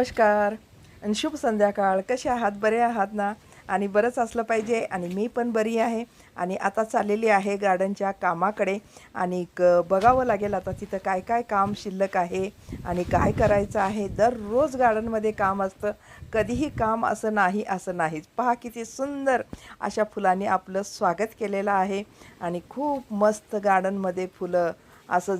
नमस्कार. आणि शुभ संध्याकाळ. कसे आहात? बरे आहात ना? आणि बरंच असलं पाहिजे. आणि मी पण बरी आहे. आणि आता चाललेली आहे गार्डनच्या कामाकडे. आणि क बघावं लागेल आता तिथं काय काय काम शिल्लक आहे आणि काय करायचं आहे. दररोज गार्डनमध्ये काम असतं. कधीही काम असं नाही असं नाहीच. पहा किती सुंदर अशा फुलांनी आपलं स्वागत केलेलं आहे. आणि खूप मस्त गार्डनमध्ये फुलं असं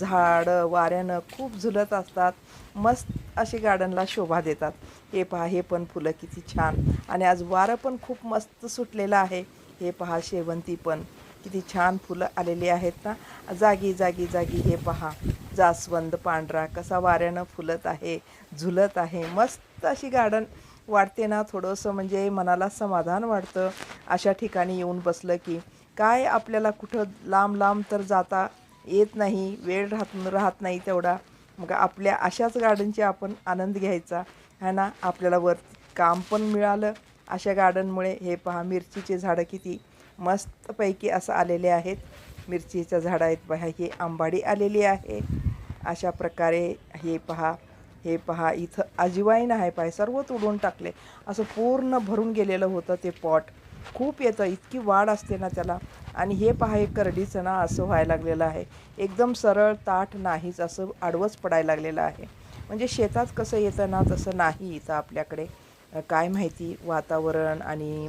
झाडं वाऱ्यानं खूप झुलत असतात. मस्त अशी गार्डनला शोभा देतात. हे पहा हे पण फुलं किती छान. आणि आज वारं पण खूप मस्त सुटलेलं आहे. हे पहा शेवंती पण. किती छान फुलं आलेली आहेत ना. जागी जागी जागी हे पहा. जास्वंद पांढरा कसा वाऱ्यानं फुलत आहे झुलत आहे. मस्त अशी गार्डन वाटते ना. थोडंसं म्हणजे मनाला समाधान वाटतं. अशा ठिकाणी येऊन बसलं की काय आपल्याला कुठं लांब लांब तर जाता येत नाही वेळ राहत राहत नाही तेवढा. मग आपल्या अशाच गार्डनचे आपण आनंद घ्यायचा. है ना? आपल्याला वर काम पण मिळालं अशा गार्डनमुळे. हे पहा मिरचीचे झाडं किती मस्तपैकी असं आलेले आहेत. मिरचीचं झाडं आहेत पहा हे आंबाडी आलेली आहे. अशा प्रकारे हे पहा हे पहा इथं अजिवाईन आहे पाय सर्व तोडून टाकले. असं पूर्ण भरून गेलेलं होतं ते पॉट. खूप येतं इतकी वाढ असते ना त्याला. आणि हे पहा हे करडीचं ना असं व्हायला लागलेलं आहे. एकदम सरळ ताठ नाहीच असं आडवंच पडायला लागलेलं आहे. म्हणजे शेतात कसं येतं ना तसं नाही इथं आपल्याकडे. काय माहिती वातावरण आणि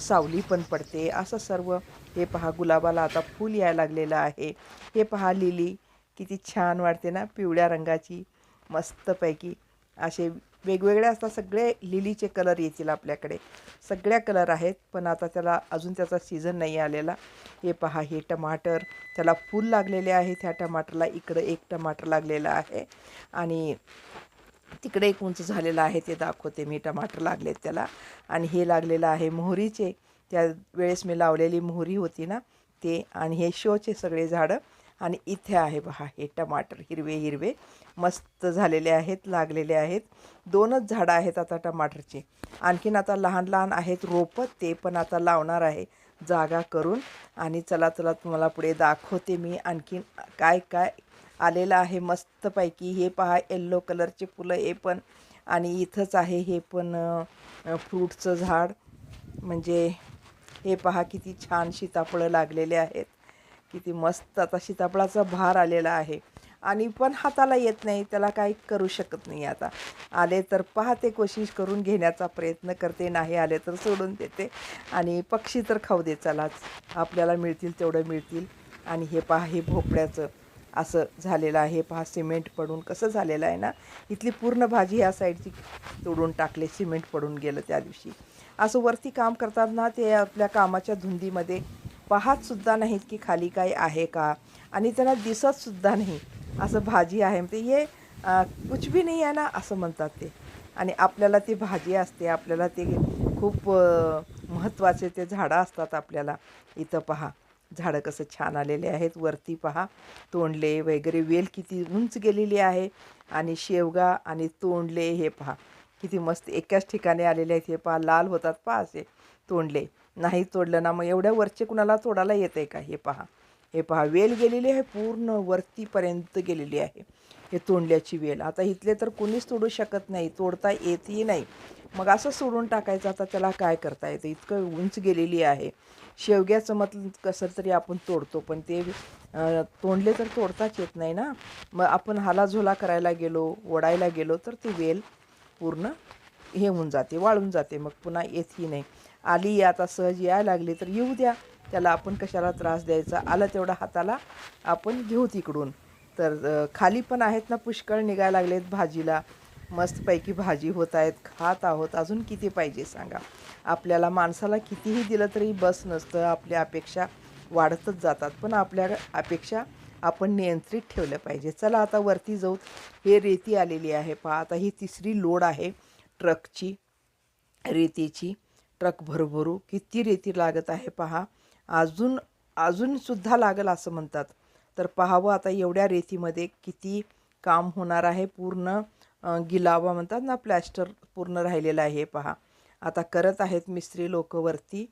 सावली पण पडते. असं सर्व हे पहा गुलाबाला आता फूल यायला लागलेलं आहे. हे पहा लिली किती छान वाटते ना पिवळ्या रंगाची मस्तपैकी असे वेगवेगळे असतात सगळे लिलीचे कलर येतील आपल्याकडे. सगळ्या कलर आहेत पण आता त्याला अजून त्याचा सीझन नाही आलेला. हे पहा हे टमाटर. त्याला फूल लागलेले आहेत ह्या टमाटरला इकडं एक टमाटर लागलेलं आहे. आणि तिकडे एक उंच झालेलं आहे ते दाखवते मी टमाटर लागलेत त्याला. आणि हे लागलेलं आहे मोहरीचे. त्या वेळेस मी लावलेली मोहरी होती ना ते. आणि हे शोचे सगळे झाडं. आणि इथे आहे पहा हे टमाटर हिरवे हिरवे मस्त झालेले आहेत लागलेले आहेत. दोनच झाडं आहेत आता टमाटरची. आणखीन आता लहान लहान आहेत रोपं ते पण आता लावणार आहे. जागा करून आणि चला चला तुम्हाला पुढे दाखवते मी आणखीन काय काय आलेलं आहे मस्तपैकी. हे पहा येल्लो कलरचे फुलं हे पण आणि इथंच आहे हे पण फ्रूटचं झाड. म्हणजे हे पहा किती छान सीताफळं लागलेले आहेत. किती मस्त आता सीताफळाचा भार आलेला आहे. आणि पण हाताला येत नाही त्याला काही करू शकत नाही आता. आले तर पाहते कोशिश करून घेण्याचा प्रयत्न करते नाही आले तर सोडून देते. आणि पक्षी तर खाऊ दे चलाच. आपल्याला मिळतील तेवढं मिळतील. आणि हे पहा हे भोपळ्याचं असं झालेलं आहे. पहा सिमेंट पडून कसं झालेलं आहे ना? इथली पूर्ण भाजी ह्या साईडची तोडून टाकले सिमेंट पडून गेलं त्या दिवशी. असं वरती काम करताना ते आपल्या कामाच्या धुंदीमध्ये पाहतसुद्धा नाहीत की खाली काही आहे का. आणि त्यांना दिसतसुद्धा नाही. असं भाजी आहे. म्हणजे हे कुछ भी नाही आहे ना असं म्हणतात ते. आणि आपल्याला ती भाजी असते. आपल्याला ते खूप महत्त्वाचे ते झाडं असतात आपल्याला. इथं पहा. झाडं कसं छान आलेले आहेत. वरती पहा. तोंडले वगैरे. वेल किती उंच गेलेली आहे. आणि शेवगा आणि तोंडले हे पहा. किती मस्त एकाच ठिकाणी आलेले आहेत. हे पहा. लाल होतात पहा असे तोंडले. नाही तोडलं ना मग एवढ्या वरचे कुणाला तोडायला येतं आहे का? हे पहा. हे पहा वेल गेलेली आहे पूर्ण वरतीपर्यंत गेलेली आहे हे तोंडल्याची वेल. आता इथले तर कोणीच तोडू शकत नाही तोडता येतही नाही. मग असं सोडून टाकायचं आता त्याला काय करता येतं? इतकं उंच गेलेली आहे. शेवग्याचं मतलब कसं तरी आपण तोडतो पण ते तोंडले तर तोडताच येत नाही ना. मग आपण हालाझोला करायला गेलो ओढायला गेलो तर ती वेल पूर्ण हे होऊन जाते वाळून जाते मग पुन्हा येतही नाही. आली आता सहज यायला लागली तर येऊ द्या. त्याला आपण कशाला त्रास द्यायचा? आला तेवढा हाताला आपण घेऊ तिकडून. तर खाली पण आहेत ना पुष्कळ निघायला लागलेत भाजीला. मस्तपैकी भाजी होत आहेत खात आहोत. अजून किती पाहिजे सांगा? आपल्याला माणसाला कितीही दिलं तरी बस नसतं. आपल्या अपेक्षा वाढतच जातात. पण आपल्या अपेक्षा आपण नियंत्रित ठेवलं पाहिजे. चला आता वरती जाऊ. हे रेती आलेली आहे पहा. आता ही तिसरी लोड आहे ट्रकची रेतीची. ट्रक भरभरू किती रेती लागत आहे पहा. अजून अजूनसुद्धा लागल असं म्हणतात. तर पहावं आता एवढ्या रेतीमध्ये किती काम होणार आहे. पूर्ण गिलावा म्हणतात ना प्लॅस्टर पूर्ण राहिलेलं आहे हे पहा. आता करत आहेत मिस्त्री लोकवरती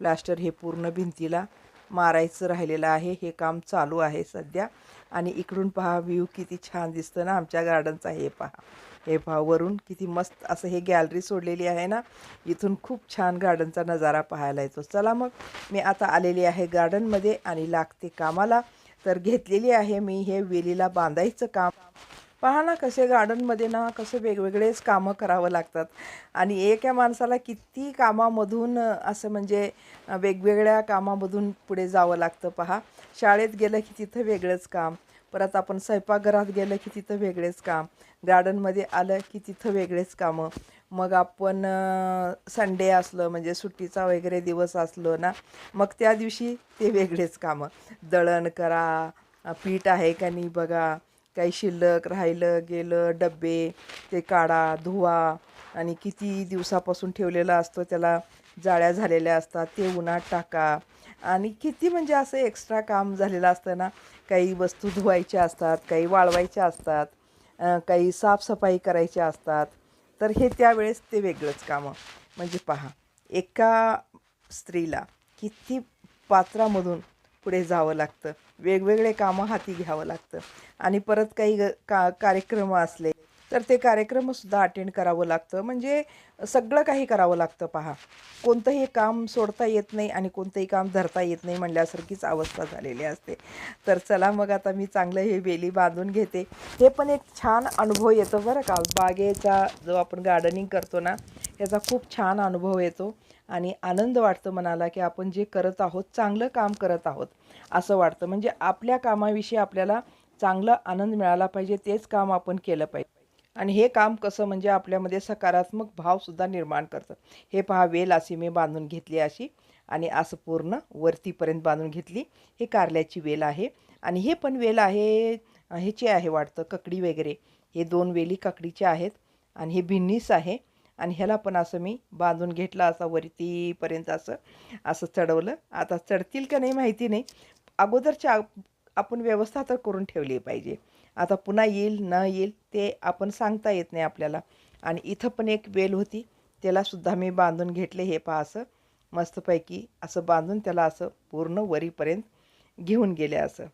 प्लॅस्टर हे पूर्ण भिंतीला मारायचं राहिलेलं आहे. हे काम चालू आहे सध्या. आणि इकडून पहा व्ह्यू किती छान दिसतं ना आमच्या गार्डनचा हे पहा. हे पहा वरून किती मस्त असं हे गॅलरी सोडलेली आहे ना. इथून खूप छान गार्डनचा नजारा पाहायला येतो. चला मग मी आता आलेली आहे गार्डनमध्ये आणि लागते कामाला. तर घेतलेली आहे मी हे वेलीला बांधायचं काम. पहा ना कसे गार्डनमध्ये ना कसे वेगवेगळेच कामं करावं लागतात. आणि एका माणसाला किती कामामधून असं म्हणजे वेगवेगळ्या कामामधून पुढे जावं लागतं पहा. शाळेत गेलं की तिथं वेगळंच काम. परत आपण स्वयंपाकघरात गेलं की तिथं वेगळेच काम. गार्डनमध्ये आलं की तिथं वेगळेच कामं. मग आपण संडे असलं म्हणजे सुट्टीचा वगैरे दिवस असलो ना मग त्या दिवशी ते वेगळेच कामं. दळण करा पीठ आहे का नाही बघा काही शिल्लक राहिलं गेलं डब्बे ते काढा धुवा आणि किती दिवसापासून ठेवलेलं असतो त्याला जाळ्या झालेल्या असतात ते उन्हात टाका. आणि किती म्हणजे असं एक्स्ट्रा काम झालेलं असतं ना काही वस्तू धुवायच्या असतात काही वाळवायच्या असतात काही साफसफाई करायच्या असतात. तर हे त्यावेळेस ते वेगळंच कामं. म्हणजे पहा एका स्त्रीला किती पात्रामधून पुढे जावं लागतं? वेगवेगळे कामं हाती घ्यावं लागतं. आणि परत काही ग- का कार्यक्रम असले तर ते कार्यक्रमसुद्धा अटेंड करावं लागतं. म्हणजे सगळं काही करावं लागतं पहा. कोणतंही काम सोडता येत नाही आणि कोणतंही काम धरता येत नाही म्हणल्यासारखीच अवस्था झालेली असते. तर चला मग आता मी चांगलं हे वेली बांधून घेते. हे पण एक छान अनुभव येतो बरं का. बागेचा जो आपण गार्डनिंग करतो ना याचा खूप छान अनुभव येतो आणि आनंद वाटतो मनाला की आपण जे करत आहोत चांगलं काम करत आहोत असं वाटतं. म्हणजे आपल्या कामाविषयी आपल्याला चांगला आनंद मिळाला पाहिजे तेच काम आपण केलं पाहिजे. आणि हे काम कसं म्हणजे आपल्यामध्ये सकारात्मक भावसुद्धा निर्माण करतं. हे पहा वेल अशी मी बांधून घेतली अशी आणि असं पूर्ण वरतीपर्यंत बांधून घेतली. हे कारल्याची वेल आहे आणि हे पण वेल आहे ह्याची आहे वाटतं ककडी वगैरे. हे दोन वेली ककडीचे आहेत आणि हे भिन्नीस आहे आणि ह्याला पण असं मी बांधून घेतलं असं वरतीपर्यंत असं असं चढवलं. आता चढतील का नाही माहिती नाही. अगोदरच्या आपण व्यवस्था तर करून ठेवली पाहिजे. आता पुन्हा येईल न येईल ते आपण सांगता येत नाही आपल्याला. आणि इथं पण एक वेल होती त्यालासुद्धा मी बांधून घेतले हे पहा असं. मस्तपैकी असं बांधून त्याला असं पूर्ण वरीपर्यंत घेऊन गेले असं.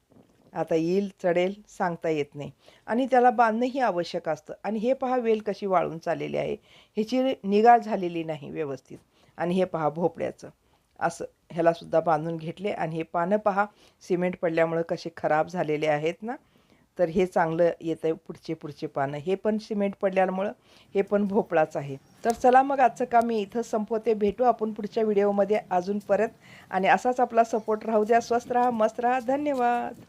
आता येईल चढेल सांगता येत नाही. आणि त्याला बांधणंही आवश्यक असतं. आणि हे पहा वेल कशी वाळून चाललेली आहे. ह्याची निगा झालेली नाही व्यवस्थित. आणि हे पहा भोपळ्याचं. असं. ह्यालासुद्धा बांधून घेतले. आणि हे पानं पहा सिमेंट पडल्यामुळं कसे खराब झालेले आहेत ना? तर हे चांगलं येतं आहे पुढचे पुढचे पानं. हे पण सिमेंट पडल्यामुळं हे पण भोपळाच आहे. तर चला मग आजचं काम मी इथं संपवते. भेटू आपण पुढच्या व्हिडिओमध्ये अजून परत. आणि असाच आपला सपोर्ट राहू द्या. स्वस्त राहा मस्त राहा. धन्यवाद.